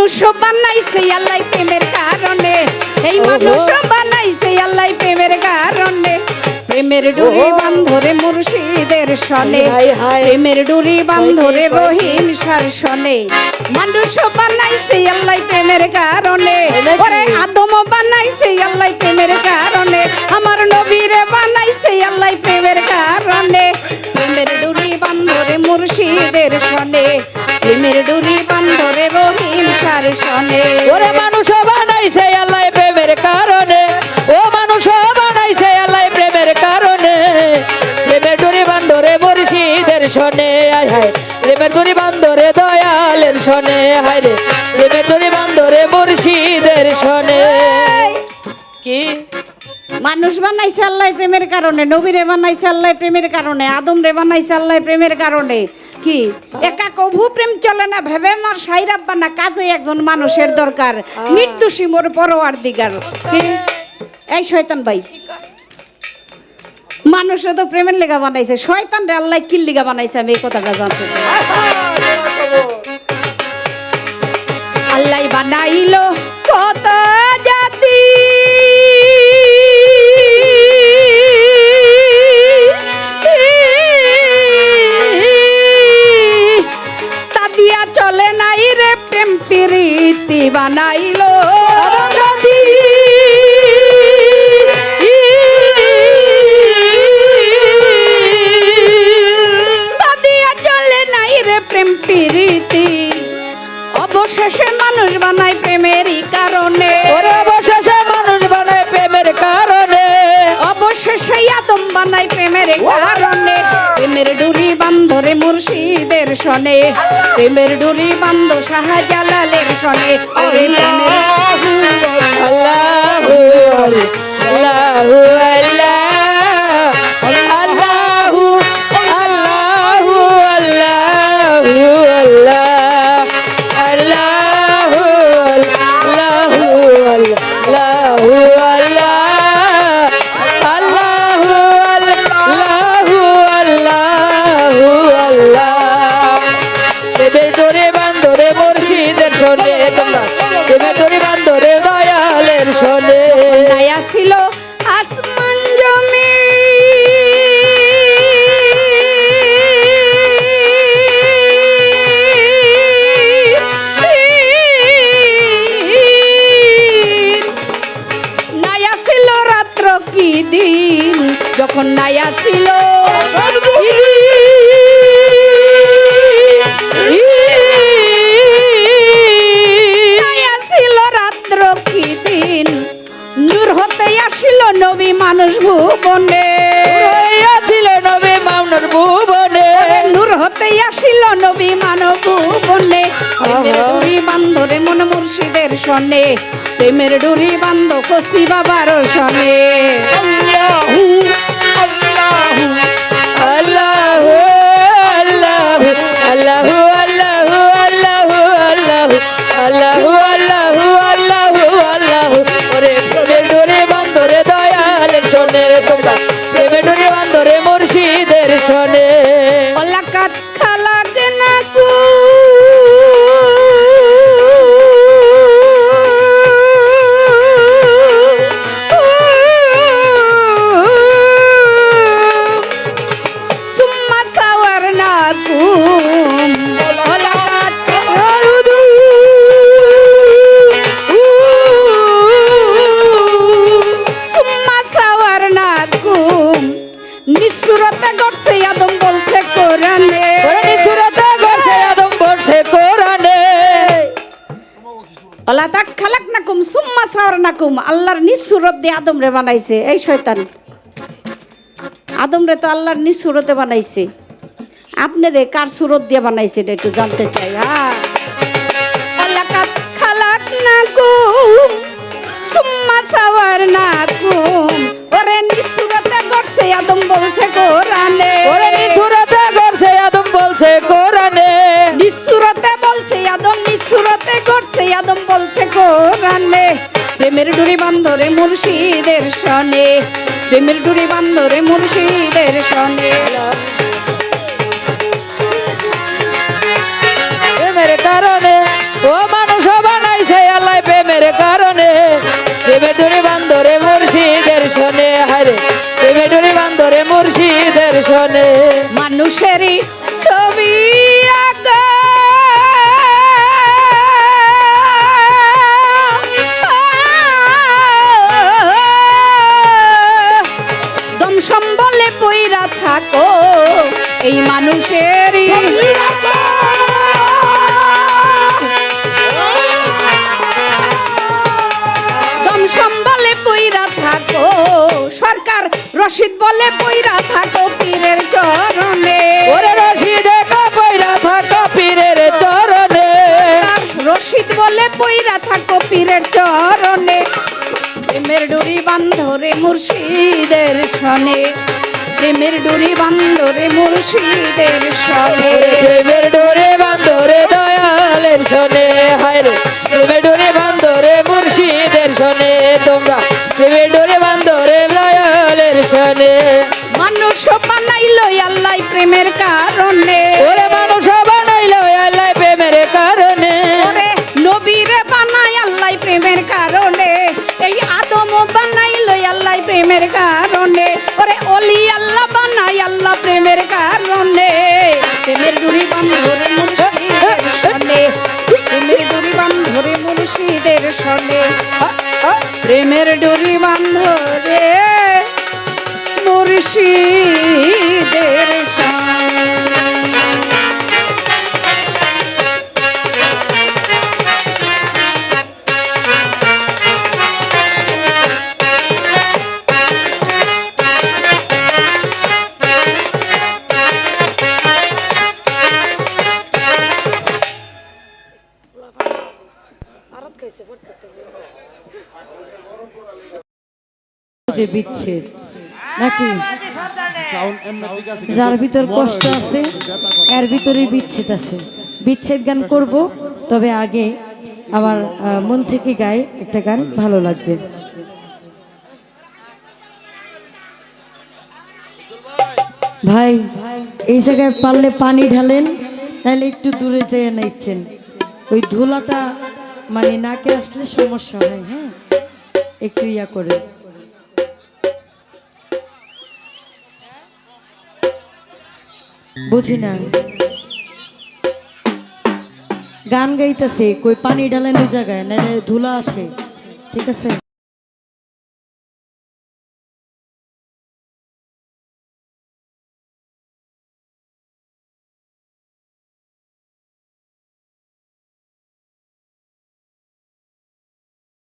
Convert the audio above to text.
মানুষ বানাইছে আল্লাহ প্রেমের কারণে। এই মানুষ বানাইছে আল্লাহ প্রেমের কারণে। প্রেমের ডুরি বান্ধরে মুর্শিদের সনে। হাই। প্রেমের ডুরি বান্ধরে রহিম সার সনে। মানুষ বানাইছে আল্লাহ প্রেমের কারণে? ওরে আদম বানাইছে আল্লাহ প্রেমের কারণে। আমার নবীরে বানাইছে আল্লাহ প্রেমের কারণে। প্রেমের ডুরি বান্ধরে মুর্শিদের সনে। প্রেমের ডুরি রহিম ওরে মানুষ বানাইছে আল্লাহ প্রেমের কারণে। ও মানুষ বানাইছে আল্লাহ প্রেমের কারণে। প্রেমের ডুরি বান্ধরে বরিশিদের শোনে আয় হায়। প্রেমের ডুরি বান্ধরে দয়ালের শোনে, হায় রে। মানুষ বানাইছে আল্লাহ প্রেমের কারণে নবীরে বানাইছে আল্লাহ প্রেমের কারণে আদম রে বানাইছে আল্লাহ প্রেমের কারণে। কি? একা কভু প্রেম চলে না ভেবে আমার সাইরাব্বা না কাজে একজন মানুষের দরকার। নির্দোষী মোর পরোয়ার দিগার এই শয়তান ভাই। মানুষে তো প্রেমের লেগা বানাইছে। শয়তান রে আল্লাহ কিল লিগা বানাইছে? আমি এই কথাটা জানতে চাই। আল্লাহ বানাইলো কত জাতি? প্রীতি বানাইলো। জাতি চলে নাই রে প্রেম প্রীতি। অবশেষে মানুষ বানায় প্রেমেরই কারণে। অবশেষে মানুষ বানায় প্রেমের কারণে। অবশেষে আদম বানায় প্রেমের কারণে। প্রেমের বান্ধরে মুর্শিদের সনে। প্রেমের ডুরি বান্ধ শাহজালালের সনে। আল্লাহ প্রেমের আল্লাহ আল্লাহু আল্লাহ। আল্লাহ। দেবের ডোরে বান্ধরে মুর্শিদের শোনে তোমরা। দেবের ডোরে বান্ধরে দয়ালের শোনে। দয়া ছিল ছিল নবী মানব বনে প্রেমের ডুরি বান্ধরে মন মুর্শিদের সনে প্রেমের ডুরি বান্ধ কষি বাবার সনে আল্লাহু বান্ধরে মুর্শিদের সনে আল্লাহ তাক খালাক নাকুম সুম্মা সাওয়ার নাকুম আল্লাহর নিসুরত দিয়ে আদম রে বানাইছে। এই শয়তান। আদম রে তো আল্লাহর নিসুরতে বানাইছে। আপনি রে কার সুরত দিয়ে বানাইছে এটা একটু জানতে চাই হ্যাঁ? খালাক নাকুম সুম্মা সাওয়ার নাকুম ওরে নিসুরতে গড়ছে, আদম বলছে কোরআনে। ওরে নিচুরাতে গড়ছে, আদম বলছে কোরআনে। নিঃসুরতে বলছে, আদম নিঃসুরতে করছে আদম বলছে, কোরআনে প্রেমের ডুরি বান্ধরে মুর্শিদের সনে, প্রেমের ডুরি বান্ধরে মুর্শিদের সনে। প্রেমের কারণে, ও মানুষ বানাইছে আল্লাহ প্রেমের কারণে। প্রেমের ডুরি বান্ধরে মুর্শিদের সনে হারে প্রেমের ডুরি বান্ধরে মুর্শিদের সনে। মানুষেরই রশিদ বলে পইরা থাকো পীরের চরণে। ওরে রশিদে কাপড়া থাকা পীরের চরণে। রশিদ বলে পইরা থাকো পীরের চরণে। প্রেমের ডুরি বান্ধরে মুর্শিদের সনে। প্রেমের ডুরি বান্ধরে মুর্শিদের সনে। প্রেমের ডোরে বান্ধরে দয়ালের শোনে হায়রে প্রেমের ডোরে শোনে মানুষ বানাইলো আল্লাহ প্রেমের কারণে। ওরে মানুষ বানাইল আল্লাহ প্রেমের কারণে। ওরে নবীরে বানাই আল্লাহ প্রেমের কারণে। এই আদম বানাইলো আল্লাহ প্রেমের কারণে। ওরে অলি আল্লাহ বানাই আল্লাহ প্রেমের কারণে। প্রেমের ডুরি বান্ধরে প্রেমের ডুরি বান্ধরে মুর্শিদের সনে। প্রেমের ডুরি বান্ধরে মুর্শিদের যে বিচ্ছেদ। নাকি? যার ভিতর কষ্ট আছে এর ভিতরেই বিচ্ছেদ আছে। বিচ্ছেদ গান করব তবে আগে আমার আহ, মন থেকে গায়ে একটা গান ভালো লাগবে। ভাই এই জায়গায় পারলে পানি ঢালেন তাহলে একটু দূরে যেয়ে নিচ্ছেন ওই ধুলাটা মানে নাকে আসলে সমস্যা হয় হ্যাঁ? একটু ইয়া করে বুঝি না। গান গাইতেছে কই পানি ডালে নিয়ে জায়গায় নাহলে ধুলা আসে ঠিক আছে?